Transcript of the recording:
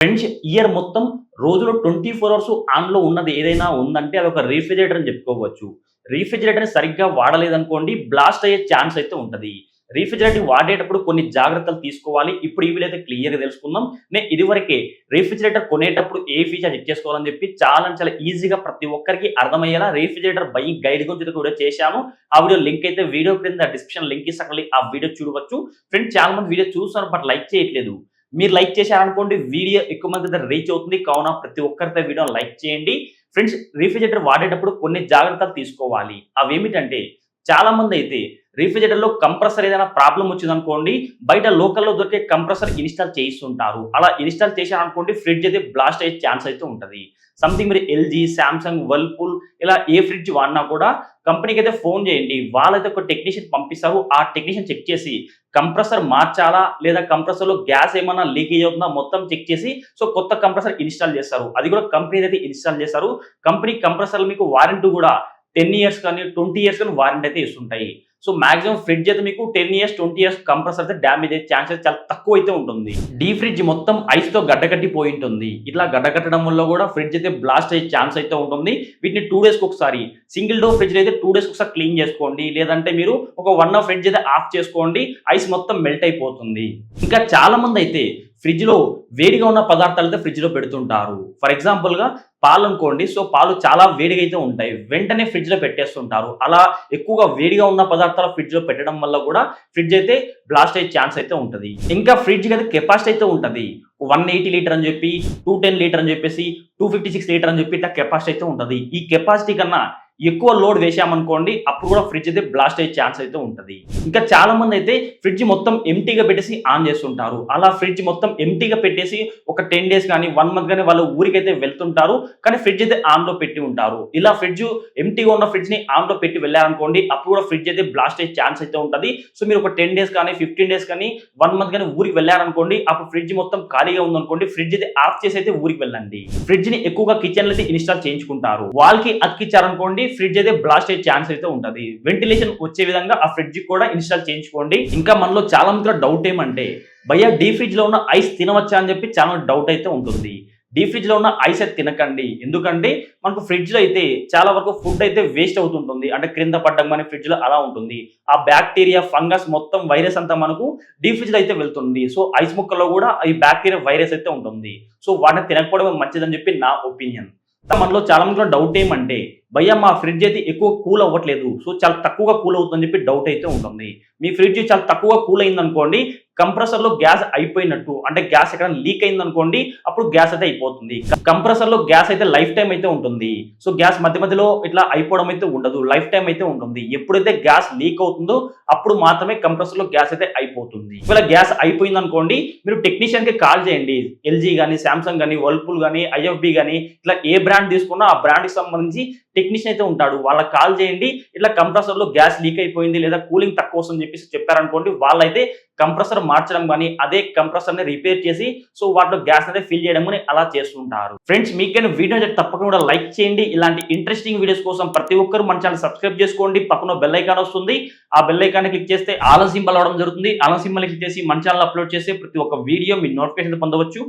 Friends year మొత్తం రోజులో twenty four hours ఆన్లో ఉన్నది. ఏదైనా ఉందంటే అది ఒక రీఫ్రిజిరేటర్ అని చెప్పుకోవచ్చు. రీఫ్రిజిరేటర్ సరిగ్గా వాడలేదనుకోండి బ్లాస్ట్ అయ్యే ఛాన్స్ అయితే ఉంటుంది. రీఫ్రిజిరేటర్ వాడేటప్పుడు కొన్ని జాగ్రత్తలు తీసుకోవాలి. ఇప్పుడు ఈ వీలైతే క్లియర్గా తెలుసుకుందాం. నేను ఇదివరకే రీఫ్రిజిరేటర్ కొనేటప్పుడు ఏ ఫీచర్ చెక్ చేసుకోవాలని చెప్పి చాలా చాలా ఈజీగా ప్రతి ఒక్కరికి అర్థమయ్యేలా రీఫ్రిజిరేటర్ బయింగ్ గైడ్ గురించి కూడా చేశాను. ఆ వీడియో లింక్ అయితే వీడియో క్రింద డిస్క్రిప్షన్ లింక్ ఇస్తాను ఆ వీడియో చూడవచ్చు. ఫ్రెండ్స్ చాలా మంది వీడియో చూస్తున్నారు బట్ లైక్ చేయట్లేదు. మీరు లైక్ చేశారనుకోండి వీడియో ఎక్కువ మంది దగ్గర రీచ్ అవుతుంది. కావున ప్రతి ఒక్కరితో వీడియో లైక్ చేయండి. ఫ్రెండ్స్ రిఫ్రిజిరేటర్ వాడేటప్పుడు కొన్ని జాగ్రత్తలు తీసుకోవాలి. అవి ఏమిటంటే చాలా మంది అయితే రిఫ్రిజిరేటర్లో కంప్రెసర్ ఏదైనా ప్రాబ్లం వచ్చిందనుకోండి బయట లోకల్లో దొరికే కంప్రెసర్ ఇన్స్టాల్ చేయిస్తుంటారు. అలా ఇన్స్టాల్ చేశారనుకోండి ఫ్రిడ్జ్ అయితే బ్లాస్ట్ అయ్యే ఛాన్స్ అయితే ఉంటుంది. సంథింగ్ మీరు ఎల్జీ శాంసంగ్ వర్ల్పూల్ ఇలా ఏ ఫ్రిడ్జ్ వాడినా కూడా కంపెనీకి అయితే ఫోన్ చేయండి. వాళ్ళైతే ఒక టెక్నీషియన్ పంపిస్తారు. ఆ టెక్నీషియన్ చెక్ చేసి కంప్రెసర్ మార్చాలా లేదా కంప్రెసర్లో గ్యాస్ ఏమన్నా లీకేజ్ అవుతుందా మొత్తం చెక్ చేసి సో కొత్త కంప్రెసర్ ఇన్స్టాల్ చేస్తారు. అది కూడా కంపెనీ అయితే ఇన్స్టాల్ చేస్తారు. కంపెనీ కంప్రెసర్లు మీకు వారంటీ కూడా టెన్ ఇయర్స్ కానీ ట్వంటీ ఇయర్స్ కానీ వారంటీ అయితే ఇస్తుంటాయి. సో మాక్సిమం ఫ్రిడ్జ్ అయితే మీకు ten years twenty years compressor అయితే డ్యామేజ్ అయ్యే ఛాన్సెస్ చాలా తక్కువ అయితే ఉంటుంది. డీ ఫ్రిడ్జ్ మొత్తం ఐస్తో గడ్డకట్టిపోయి ఉంటుంది. ఇట్లా గడ్డకట్టడం వల్ల కూడా ఫ్రిడ్జ్ అయితే బ్లాస్ట్ అయ్యే ఛాన్స్ అయితే ఉంటుంది. వీటిని టూ డేస్కి ఒకసారి సింగిల్ డోర్ ఫ్రిడ్జ్ అయితే టూ డేస్కి ఒకసారి క్లీన్ చేసుకోండి. లేదంటే మీరు ఒక వన్ ఆఫ్ ఫ్రిడ్జ్ అయితే ఆఫ్ చేసుకోండి. ఐస్ మొత్తం మెల్ట్ అయిపోతుంది. ఇంకా చాలా మంది అయితే ఫ్రిడ్జ్లో వేడిగా ఉన్న పదార్థాలు అయితే ఫ్రిడ్జ్లో పెడుతుంటారు. ఫర్ ఎగ్జాంపుల్గా పాలు అనుకోండి సో పాలు చాలా వేడిగా అయితే ఉంటాయి. వెంటనే ఫ్రిడ్జ్లో పెట్టేస్తుంటారు. అలా ఎక్కువగా వేడిగా ఉన్న పదార్థాలు ఫ్రిడ్జ్లో పెట్టడం వల్ల కూడా ఫ్రిడ్జ్ అయితే బ్లాస్ట్ అయ్యే ఛాన్స్ అయితే ఉంటుంది. ఇంకా ఫ్రిడ్జ్ అయితే కెపాసిటీ అయితే ఉంటుంది. వన్ ఎయిటీ లీటర్ అని చెప్పి టూ టెన్ లీటర్ అని చెప్పేసి టూ ఫిఫ్టీ సిక్స్ లీటర్ అని చెప్పి ఇట్లా కెపాసిటీ అయితే ఉంటుంది. ఈ కెపాసిటీ కన్నా ఎక్కువ లోడ్ వేసామనుకోండి అప్పుడు కూడా ఫ్రిడ్జ్ అయితే బ్లాస్ట్ అయ్యే ఛాన్స్ అయితే ఉంటుంది. ఇంకా చాలా మంది అయితే ఫ్రిడ్జ్ మొత్తం ఎంటీగా పెట్టేసి ఆన్ చేస్తుంటారు. అలా ఫ్రిడ్జ్ మొత్తం ఎంటీగా పెట్టేసి ఒక టెన్ డేస్ కానీ వన్ మంత్ కానీ వాళ్ళు ఊరికైతే వెళ్తుంటారు కానీ ఫ్రిడ్జ్ అయితే ఆన్లో పెట్టి ఉంటారు. ఇలా ఫ్రిడ్జ్ ఎంటీగా ఉన్న ఫ్రిడ్జ్ని ఆన్లో పెట్టి వెళ్ళారనుకోండి అప్పుడు కూడా ఫ్రిడ్జ్ అయితే బ్లాస్ట్ అయ్యే ఛాన్స్ అయితే ఉంటుంది. సో మీరు ఒక టెన్ డేస్ కానీ ఫిఫ్టీన్ డేస్ కానీ వన్ మంత్ కానీ ఊరికి వెళ్ళారనుకోండి అప్పుడు ఫ్రిడ్జ్ మొత్తం ఖాళీగా ఉందనుకోండి ఫ్రిడ్జ్ అయితే ఆఫ్ చేసి అయితే ఊరికి వెళ్ళండి. ఫ్రిడ్జ్ని ఎక్కువగా కిచెన్ అయితే ఇన్స్టాల్ చేయించుకుంటారు. వాల్కి అతికిచ్చారనుకోండి ఫ్రిడ్జ్ అయితే బ్లాస్ట్ అయ్యే ఛాన్స్ అయితే ఉంటుంది. వెంటిలేషన్ వచ్చే విధంగా ఆ ఫ్రిడ్జ్ కూడా ఇన్స్టాల్ చేయించుకోండి. ఇంకా మనలో చాలా మంది డౌట్ ఏమంటే భయ్యా డీ ఫ్రిడ్జ్లో ఉన్న ఐస్ తినవచ్చా? అని చెప్పి చాలా డౌట్ అయితే ఉంటుంది. డీ ఫ్రిడ్జ్లో ఉన్న ఐస్ అయితే తినకండి. ఎందుకంటే మనకు ఫ్రిడ్జ్లో అయితే చాలా వరకు ఫుడ్ అయితే వేస్ట్ అవుతుంటుంది. అంటే క్రింద పడ్డం కానీ ఫ్రిడ్జ్లో అలా ఉంటుంది. ఆ బ్యాక్టీరియా ఫంగస్ మొత్తం వైరస్ అంతా మనకు డీ ఫ్రిడ్జ్లో అయితే వెళ్తుంది. సో ఐస్ ముక్కల్లో కూడా ఈ బ్యాక్టీరియా వైరస్ అయితే ఉంటుంది. సో వాటిని తినకపోవడం మంచిదని చెప్పి నా ఒపీనియన్ మనలో చాలా మంది డౌట్ ఏమంటే భయ్యా మా ఫ్రిడ్జ్ అయితే ఎక్కువ కూల్ అవ్వట్లేదు. సో చాలా తక్కువగా కూల్ అవుతుందని చెప్పి డౌట్ అయితే ఉంటుంది. మీ ఫ్రిడ్జ్ చాలా తక్కువ కూల్ అయింది అనుకోండి కంప్రెసర్లో గ్యాస్ అయిపోయినట్టు అంటే గ్యాస్ ఎక్కడ లీక్ అయింది అనుకోండి అప్పుడు గ్యాస్ అయితే అయిపోతుంది. కంప్రెసర్లో గ్యాస్ అయితే లైఫ్ టైం అయితే ఉంటుంది. సో గ్యాస్ మధ్య మధ్యలో ఇట్లా అయిపోవడం అయితే ఉండదు లైఫ్ టైం అయితే ఉంటుంది. ఎప్పుడైతే గ్యాస్ లీక్ అవుతుందో అప్పుడు మాత్రమే కంప్రెసర్లో గ్యాస్ అయితే అయిపోతుంది. ఒకవేళ గ్యాస్ అయిపోయింది అనుకోండి మీరు టెక్నీషియన్కి కాల్ చేయండి. ఎల్జీ కానీ శాంసంగ్ కానీ వర్ల్పూల్ కానీ ఐఎఫ్బి కానీ ఇట్లా ఏ బ్రాండ్ తీసుకున్నా ఆ బ్రాండ్కి సంబంధించి టెక్నీషియన్ అయితే ఉంటాడు. వాళ్ళకి కాల్ చేయండి. ఇట్లా కంప్రెసర్లో గ్యాస్ లీక్ అయిపోయింది లేదా కూలింగ్ తక్కువ వస్తుందని చెప్పేసి చెప్పారనుకోండి వాళ్ళైతే కంప్రెసర్ మార్చడం కానీ అదే కంప్రెసర్ని రిపేర్ చేసి సో వాటిలో గ్యాస్ అయితే ఫిల్ చేయడం కానీ అలా చేస్తుంటారు. ఫ్రెండ్స్ మీకైనా వీడియో తప్పకుండా లైక్ చేయండి. ఇలాంటి ఇంట్రెస్టింగ్ వీడియోస్ కోసం ప్రతి ఒక్కరు మన ఛానల్ సబ్స్క్రైబ్ చేసుకోండి. పక్కన బెల్ ఐకాన్ వస్తుంది. ఆ బెల్ ఐకాన్ క్లిక్ చేస్తే ఆలం సింబల్ అవడం జరుగుతుంది. ఆలం సింబల్ క్లిక్ చేసి మన ఛానల్ అప్లోడ్ చేసి ప్రతి ఒక్క వీడియో మీ నోటిఫికేషన్ పొందవచ్చు.